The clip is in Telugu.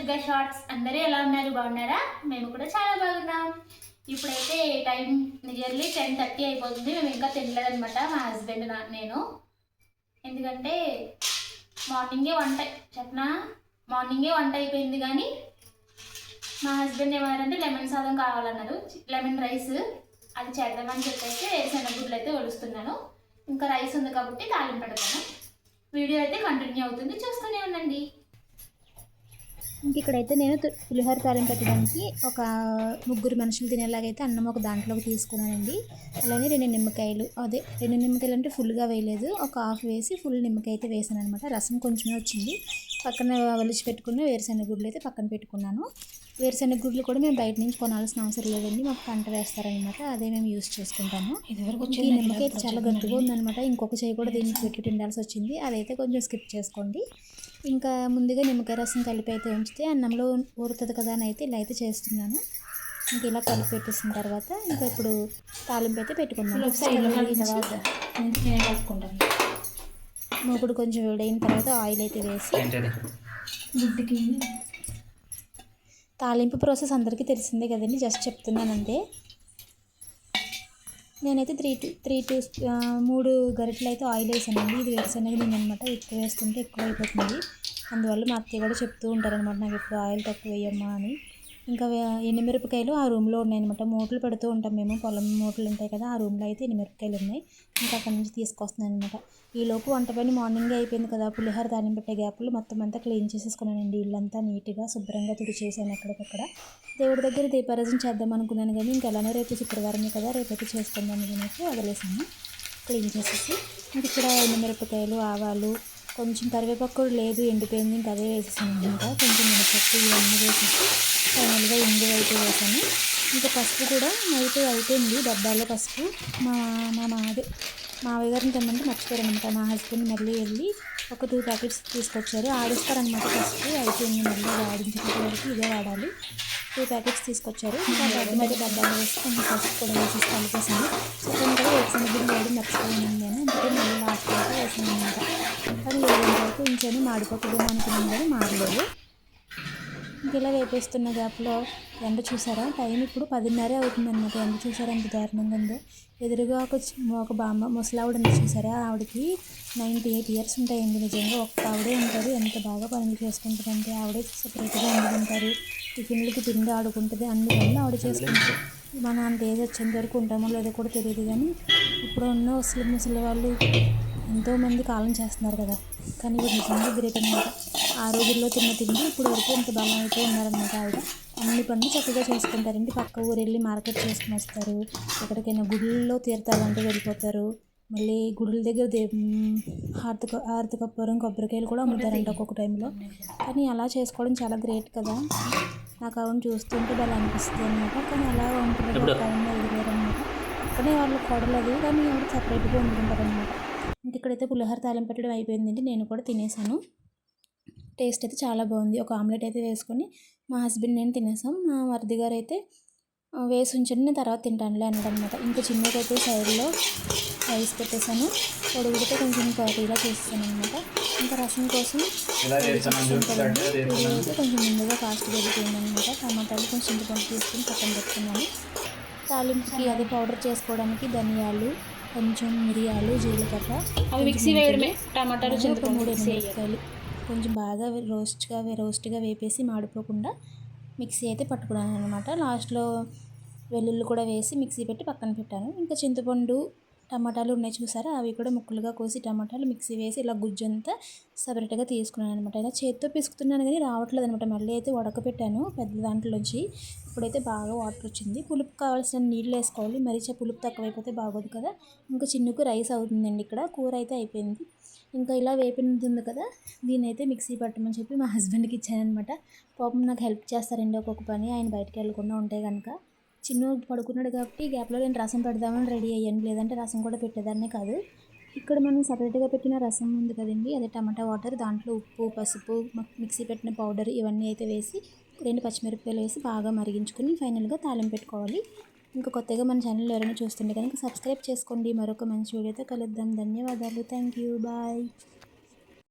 దుర్గా షార్ట్స్. అందరూ ఎలా ఉన్నారు? బాగున్నారా? మేము కూడా చాలా బాగున్నాం. ఇప్పుడైతే టైం నియర్లీ టెన్ థర్టీ అయిపోతుంది. మేము ఇంకా తినలేదనమాట మా హస్బెండ్ నా నేను. ఎందుకంటే మార్నింగే వంట చెప్పనా? మార్నింగే వంట అయిపోయింది కానీ మా హస్బెండ్ ఏమన్నారంటే లెమన్ సాదం కావాలన్నారు. లెమన్ రైస్ అది చేద్దామని చెప్పేసి శనగుడ్లు అయితే ఒలుస్తున్నాను. ఇంకా రైస్ ఉంది కాబట్టి తాలింపు పెడతాను. వీడియో అయితే కంటిన్యూ అవుతుంది. చూస్తూనే ఉండండి. ఇంక ఇక్కడైతే నేను పులిహోర తాలింపు పెట్టడానికి ఒక ముగ్గురు మనుషులు తినేలాగైతే అన్నం ఒక దాంట్లోకి తీసుకున్నానండి. అలానే రెండు నిమ్మకాయలు అదే రెండు నిమ్మకాయలు అంటే ఫుల్గా వేయలేదు. ఒక హాఫ్ వేసి ఫుల్ నిమ్మకాయ అయితే వేసాను అనమాట రసం కొంచెమే వచ్చింది. పక్కన ఒలిచి పెట్టుకున్న వేరుశెనగ గుడ్లు అయితే పక్కన పెట్టుకున్నాను. వేరుశెనగ గుడ్లు కూడా మేము బయట నుంచి కొనాల్సిన అవసరం లేదండి. మాకు పంట వేస్తారనమాట అదే మేము యూస్ చేసుకుంటాము. ఈ నిమ్మకాయ అయితే చాలా గట్టిగా ఉందన్నమాట. ఇంకొక చేయి కూడా దీనికి పెట్టి తిండాల్సి వచ్చింది. అదైతే కొంచెం స్కిప్ చేసుకోండి. ఇంకా ముందుగా నిమ్మకాయ రసం కలిపి అయితే ఉంచితే అన్నంలో ఊరుతుంది కదా అని అయితే ఇలా అయితే చేస్తున్నాను. ఇంక ఇలా కలిపి పెట్టేసిన తర్వాత ఇంకా ఇప్పుడు తాలింపు అయితే పెట్టుకున్నాను తర్వాత నేను కలుపుకుంటాను. మూకుడు కొంచెం వేడైన తర్వాత ఆయిల్ అయితే వేసి గుడ్డుకి తాలింపు ప్రాసెస్ అందరికీ తెలిసిందే కదండి జస్ట్ చెప్తున్నాను అంతే నేనైతే త్రీ టూ త్రీ టూ మూడు గరిటెలు అయితే ఆయిల్ వేసానండి. ఇది వేరుశనగ నేను అనమాట ఎక్కువ వేస్తుంటే ఎక్కువ అయిపోతుంది. అందువల్ల మా అత్తయ్య కూడా చెప్తూ ఉంటారనమాట నాకు ఇప్పుడు ఆయిల్ తక్కువ వేయమ్మా అని. ఇంకా వే- ఎండుమిరపకాయలు ఆ రూమ్లో ఉన్నాయన్నమాట. మూటలు పెడుతూ ఉంటాం మేము. పొలం మూటలు ఉంటాయి కదా ఆ రూమ్లో అయితే ఎండుమిరపకాయలు ఉన్నాయి. ఇంకా అక్కడి నుంచి తీసుకొస్తున్నాను అనమాట ఈలోపు వంట పని మార్నింగే అయిపోయింది కదా. పులిహోర తాలింపు పెట్టే గ్యాప్లు మొత్తం అంతా క్లీన్ చేసేసుకున్నానండి. ఇల్లంతా నీట్గా శుభ్రంగా తుడిచేసాను అక్కడికక్కడ దేవుడి దగ్గర దీపారాజన చేద్దాం అనుకున్నాను కానీ ఇంకా ఎలానో రేపు శుక్రవారమే కదా. రేపైతే చేసుకుందాం అనేసి వదిలేసాను. క్లీన్ చేసేసి ఇంక ఇక్కడ ఎండుమిరపకాయలు ఆవాలు కొంచెం కరివేపాకు కూడా లేదు ఎండిపోయింది. ఇంకా అదే వేసేసాను అనమాట కొంచెం మినపప్పు ఇవన్నీ వేసేసి ఫైనల్గా ఇంగు అయితే వేసాను. ఇంకా పసుపు కూడా నైట్ అయిపోయింది డబ్బాలో పసుపు. మా మా మాది మావయ్య గారిని తెమ్మంటే మర్చిపోయారనమాట. మా హస్బెండ్ మళ్ళీ వెళ్ళి ఒక టూ ప్యాకెట్స్ తీసుకొచ్చారు. ఆడిస్తారనమాట పసుపు. అయిపోయింది మళ్ళీ ఆడించేంత వరకు ఇదే వాడాలి టూ ప్యాకెట్స్ తీసుకొచ్చారు. ఇంకా డబ్బా మీద డబ్బాలో వేసి కొంచెం పసుపు కూడా వేసి కలిపేసాను. చికెన్ కూడా వేసిన బిల్లు వేయడం మర్చిపోయింది నేను. అందుకే మళ్ళీ లాస్ట్ వరకు వేసాను అనమాట కానీ ఏడు వరకు ఉంచాను మాడిపోతుందేమో అనుకున్నాను కానీ మారలేదు. ఇంక ఇలా వేపేస్తున్న గ్యాప్లో ఎండ చూసారా? టైం ఇప్పుడు పదిన్నరే అవుతుందన్నమాట. ఎండ చూసారా? ఎంత దారుణంగా ఉందో. ఎదురుగా ఒక ఒక బామ్మ ముసలావిడ ఉంది చూసారా? ఆవిడకి నైంటీ ఎయిట్ ఇయర్స్ ఉంటాయండి నిజంగా. ఒక్క ఆవిడే ఉంటారు. ఎంత బాగా పనులు చేసుకుంటుందంటే ఆవిడే సపరేట్గా వండుకుంటారు టిఫిన్లకి తిండి ఆడుకుంటుంది. అన్ని పనులు ఆవిడ చేసుకుంటారు. మన అంత ఏజ్ వచ్చేంత వరకు ఉంటామో లేదో కూడా తెలియదు కానీ ఇప్పుడు ఉన్న ముసలి ముసలి వాళ్ళు ఎంతోమంది కాలం చేస్తున్నారు కదా. కానీ ఇది నిజంగా గ్రేట్ అనమాట ఆ రోజుల్లో తిన్న తిండి ఇప్పుడు వరకు ఇంత బలం అయితే ఉన్నారనమాట ఆవిడ. అన్ని పనులు చక్కగా చేసుకుంటారండి. పక్క ఊరు వెళ్ళి మార్కెట్ చేసుకుని వస్తారు. ఎక్కడికైనా గుడుల్లో తీర్థాలంటే వెళ్ళిపోతారు. మళ్ళీ గుడుల దగ్గర దే హారతి హారతి కప్పూరం కొబ్బరికాయలు కూడా అమ్ముతారంట ఒక్కొక్క టైంలో. కానీ అలా చేసుకోవడం చాలా గ్రేట్ కదా. నాకు ఆవిడ చూస్తుంటే బాగా అనిపిస్తుంది అనమాట కానీ అలా ఉంటుంది టైంలో ఎదిగారనమాట అక్కడే వాళ్ళు కొడలేదు కానీ ఆవిడ సపరేట్గా ఇంక ఇక్కడైతే పులిహోర తాలింపు పెట్టడం అయిపోయిందండి. నేను కూడా తినేసాను. టేస్ట్ అయితే చాలా బాగుంది. ఒక ఆమ్లెట్ అయితే వేసుకొని మా హస్బెండ్ నేను తినేసాం. మా మరిది గారు అయితే "ఆ, వేసి ఉంచండి నేను తర్వాత తింటానులే అన్నాడు అనమాట ఇంకా చిన్నకైతే సైడ్లో రైస్ పెట్టేసాను. పొడుగుడితే కొంచెం కర్రీలా చేస్తాను అనమాట ఇంకా రసం కోసం అయితే కొంచెం ముందుగా కాస్ట్ పెరిగిపోయింది అనమాట టమాటాలు కొంచెం చింతపండు తీసుకుని పక్కన పెట్టుకున్నాను. తాలింపుకి అది పౌడర్ చేసుకోవడానికి ధనియాలు కొంచెం మిరియాలు జీలకర్ర అవి మిక్సీ వేయడమే. టమాటాలు చింతపండు మూడు మిరపకాయలు కొంచెం బాగా రోస్ట్గా రోస్ట్గా వేపేసి మాడిపోకుండా మిక్సీ అయితే పట్టుకున్నాను అనమాట లాస్ట్లో వెల్లుల్లి కూడా వేసి మిక్సీ పెట్టి పక్కన పెట్టాను. ఇంకా చింతపండు టమాటాలు ఉన్నాయి చూసారా? అవి కూడా ముక్కలుగా కోసి టమాటాలు మిక్సీ వేసి ఇలా గుజ్జంతా సపరేట్గా తీసుకున్నాను అనమాట ఇలా చేత్తో పిసుకుతున్నాను కానీ రావట్లేదు అనమాట మళ్ళీ అయితే ఉడకపెట్టాను పెద్ద దాంట్లోంచి. ఇప్పుడైతే బాగా వాటర్ వచ్చింది. పులుపు కావాల్సిన నీళ్ళు వేసుకోవాలి. మరీ పులుపు తక్కువైపోతే బాగోదు కదా. ఇంకా చిన్నకు రైస్ అవుతుందండి ఇక్కడ. కూర అయితే అయిపోయింది. ఇంకా ఇలా వేపినది ఉంది కదా. దీని అయితే మిక్సీ పట్టమని చెప్పి మా హస్బెండ్కి ఇచ్చానమాట పాపం నాకు హెల్ప్ చేస్తారండి ఒక్కొక్క పని. ఆయన బయటకు వెళ్ళకుండా ఉంటే కనుక చిన్న పడుకున్నాడు కాబట్టి గ్యాప్లో నేను రసం పెడదామని రెడీ అయ్యాను. లేదంటే రసం కూడా పెట్టేదాన్నే కాదు. ఇక్కడ మనం సపరేట్గా పెట్టిన రసం ఉంది కదండి అదే టమాటా వాటర్ దాంట్లో ఉప్పు పసుపు మిక్సీ పెట్టిన పౌడర్ ఇవన్నీ అయితే వేసి రెండు పచ్చిమిరపకాయలు వేసి బాగా మరిగించుకొని ఫైనల్గా తాళం పెట్టుకోవాలి. ఇంకా కొత్తగా మన ఛానల్ ఎవరైనా చూస్తుంటే కనుక సబ్స్క్రైబ్ చేసుకోండి. మరొక మంచి వీడియోతో కలుద్దాం. ధన్యవాదాలు. Thank you bye